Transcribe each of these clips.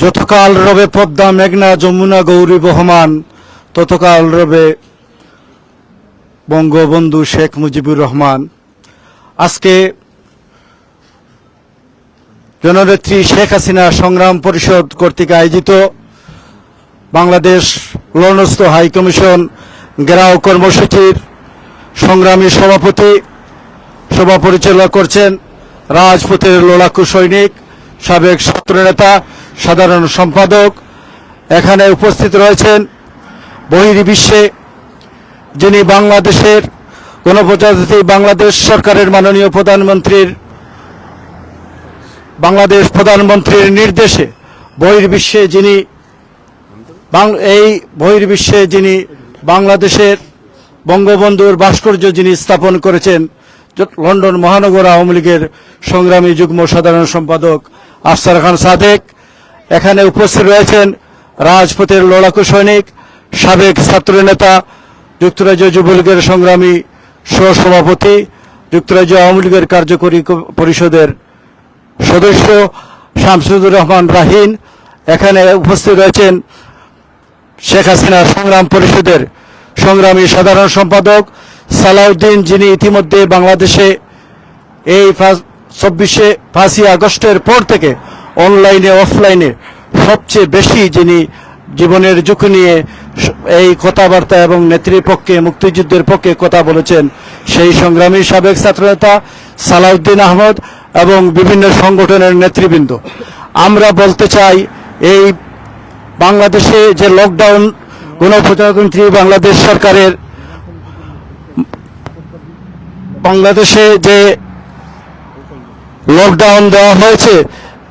যতকাল রবে পদ্মা, মেঘনা, যমুনা, গৌরী, বহমান, ততকাল রবে বঙ্গবন্ধু শেখ মুজিবুর রহমান। আজকে জননেত্রী শেখ হাসিনা সংগ্রাম পরিষদ কর্তৃক আয়োজিত বাংলাদেশ লন্ডনস্থ হাই কমিশন ঘেরাও কর্মসূচির সংগ্রামী সভাপতি সভা পরিচালনা করছেন রাজপথের লোলাকু সৈনিক, সাবেক ছাত্রনেতা সাধারণ সম্পাদক এখানে উপস্থিত রয়েছেন বহির্বিশ্বে যিনি বাংলাদেশের গণপ্রজাতন্ত্রী, বাংলাদেশ সরকারের মাননীয় প্রধানমন্ত্রীর, বাংলাদেশ প্রধানমন্ত্রীর নির্দেশে বহির্বিশ্বে যিনি এই বহির্বিশ্বে যিনি বাংলাদেশের বঙ্গবন্ধুর ভাস্কর্য যিনি স্থাপন করেছেন লন্ডন মহানগর আওয়ামী লীগের সংগ্রামী যুগ্ম সাধারণ সম্পাদক আফসার খান সাদেক এখানে উপস্থিত রয়েছেন রাজপথের লড়াকু সৈনিক, সাবেক ছাত্রনেতা, যুক্তরাজ্য যুবলীগের সংগ্রামী সহসভাপতি, যুক্তরাজ্য আওয়ামী লীগের কার্যকরী পরিষদের সদস্য শামসুদুর রহমান রাহিন। এখানে উপস্থিত রয়েছেন শেখ হাসিনা সংগ্রাম পরিষদের সংগ্রামী সাধারণ সম্পাদক সালাউদ্দিন, যিনি ইতিমধ্যে বাংলাদেশে এই চব্বিশে ফাঁসি আগস্টের পর থেকে অনলাইনে, অফলাইনে সবচেয়ে বেশি যিনি জীবনের ঝুঁকি নিয়ে এই কথাবার্তা এবং নেতৃপক্ষে মুক্তিযুদ্ধের পক্ষে কথা বলেছেন, সেই সংগ্রামী সাবেক ছাত্রনেতা সালাউদ্দিন আহমদ এবং বিভিন্ন সংগঠনের নেতৃবৃন্দ। আমরা বলতে চাই, এই বাংলাদেশে যে লকডাউন গণপ্রজাতন্ত্রী বাংলাদেশ সরকারের বাংলাদেশে যে লকডাউন দেওয়া হয়েছে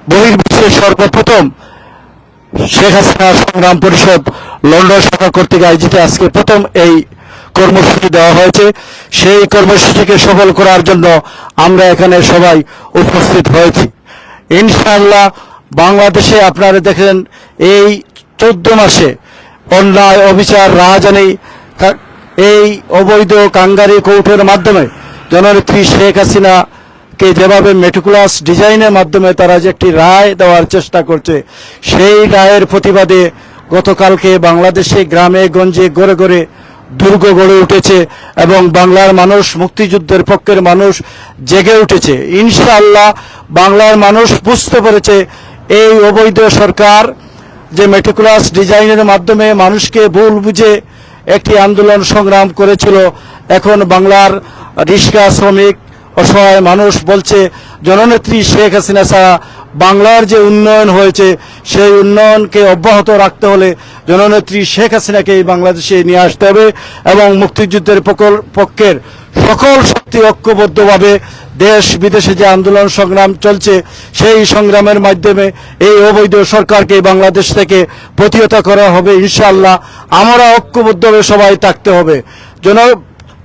বহির্বিশ্বের সর্বপ্রথম শেখ হাসিনা সংগ্রাম পরিষদ লন্ডন শাখা কর্তৃক আয়োজিত আজকে প্রথম এই কর্মসূচি দেওয়া হয়েছে। সেই কর্মসূচিকে সফল করার জন্য আমরা এখানে সবাই উপস্থিত হয়েছি। ইনশাআল্লাহ বাংলাদেশে আপনারা দেখেন এই চোদ্দ মাসে অন্যায়, অবিচার রাজধানী কা- এই অবৈধ কাঙ্গারি কৌঠের মাধ্যমে জননেত্রী শেখ হাসিনা কে যেভাবে মেটিকুলাস ডিজাইনের মাধ্যমে তারা যে একটি রায় দেওয়ার চেষ্টা করছে, সেই রায়ের প্রতিবাদে গতকালকে বাংলাদেশে গ্রামে, গঞ্জে গড়ে গড়ে দুর্গ গড়ে উঠেছে এবং বাংলার মানুষ, মুক্তিযুদ্ধের পক্ষের মানুষ জেগে উঠেছে। ইনশাআল্লাহ বাংলার মানুষ বুঝতে পেরেছে, এই অবৈধ সরকার যে মেটিকুলাস ডিজাইনের মাধ্যমে মানুষকে ভুল বুঝে একটি আন্দোলন সংগ্রাম করেছিল, এখন বাংলার রিক্সা শ্রমিক অসহায় মানুষ বলছে, জননেত্রী শেখ হাসিনা ছাড়া বাংলার যে উন্নয়ন হয়েছে, সেই উন্নয়নকে অব্যাহত রাখতে হলে জননেত্রী শেখ হাসিনাকে এই বাংলাদেশে নিয়ে আসতে হবে এবং মুক্তিযুদ্ধের পক্ষের সকল শক্তি ঐক্যবদ্ধভাবে দেশ বিদেশে যে আন্দোলন সংগ্রাম চলছে, সেই সংগ্রামের মাধ্যমে এই অবৈধ সরকারকে বাংলাদেশ থেকে প্রতিহত করা হবে ইনশাআল্লাহ। আমরা ঐক্যবদ্ধভাবে সবাই থাকতে হবে। জন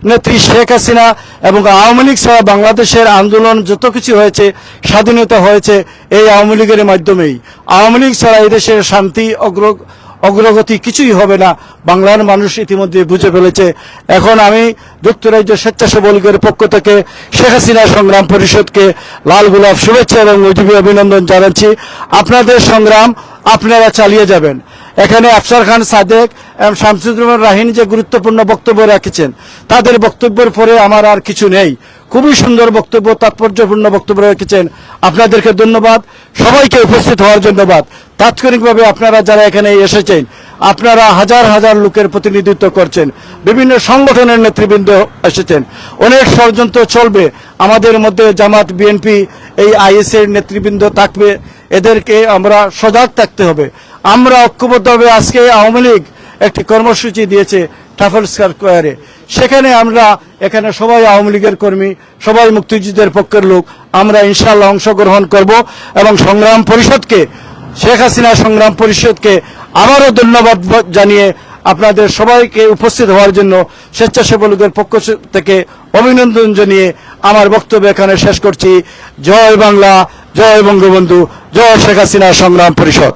নেত্রী শেখ হাসিনা এবং আওয়ামী লীগ ছাড়া বাংলাদেশের আন্দোলন যত কিছু হয়েছে, স্বাধীনতা হয়েছে এই আওয়ামী লীগের মাধ্যমেই। আওয়ামী লীগ ছাড়া দেশের শান্তি অগ্র অগ্রগতি কিছুই হবে না, বাংলার মানুষ ইতিমধ্যে বুঝে ফেলেছে। এখন আমি যুক্তরাজ্য স্বেচ্ছাসেবক লীগের পক্ষ থেকে শেখ হাসিনা সংগ্রাম পরিষদকে লাল গোলাপ শুভেচ্ছা এবং অভিনন্দন জানাচ্ছি। আপনাদের সংগ্রাম আপনারা চালিয়ে যাবেন। এখানে আফসার খান সাদেক এবং শামসুদ্দিন রাহিন যে গুরুত্বপূর্ণ বক্তব্য রেখেছেন, তাদের বক্তব্যের পরে আমার আর কিছু নেই। খুবই সুন্দর বক্তব্য, তাৎপর্যপূর্ণ বক্তব্য রেখেছেন। আপনাদেরকে ধন্যবাদ। সবাইকে উপস্থিত হওয়ার ধন্যবাদ। তাৎক্ষণিকভাবে আপনারা যারা এখানে এসেছেন, আপনারা হাজার হাজার লোকের প্রতিনিধিত্ব করছেন। বিভিন্ন সংগঠনের নেতৃবৃন্দ এসেছেন। অনেক ষড়যন্ত্র চলবে। আমাদের মধ্যে জামাত, বিএনপি, এই আইএস এর নেতৃবৃন্দ থাকবে। এদেরকে আমরা সজাগ থাকতে হবে। আমরা ঐক্যবদ্ধভাবে আজকে আওয়ামী লীগ একটি কর্মসূচি দিয়েছে ট্রাফেল স্কোয়ারে সেখানে আমরা, এখানে সবাই আওয়ামী লীগের কর্মী, সবাই মুক্তিযুদ্ধের পক্ষের লোক। আমরা ইনশাল্লাহ অংশগ্রহণ করব এবং সংগ্রাম পরিষদকে, শেখ হাসিনা সংগ্রাম পরিষদকে আবারও ধন্যবাদ জানিয়ে আপনাদের সবাইকে উপস্থিত হওয়ার জন্য স্বেচ্ছাসেবক লীগের পক্ষ থেকে অভিনন্দন জানিয়ে আমার বক্তব্য এখানে শেষ করছি। জয় বাংলা, জয় বঙ্গবন্ধু, জয় শেখ হাসিনা সংগ্রাম পরিষদ।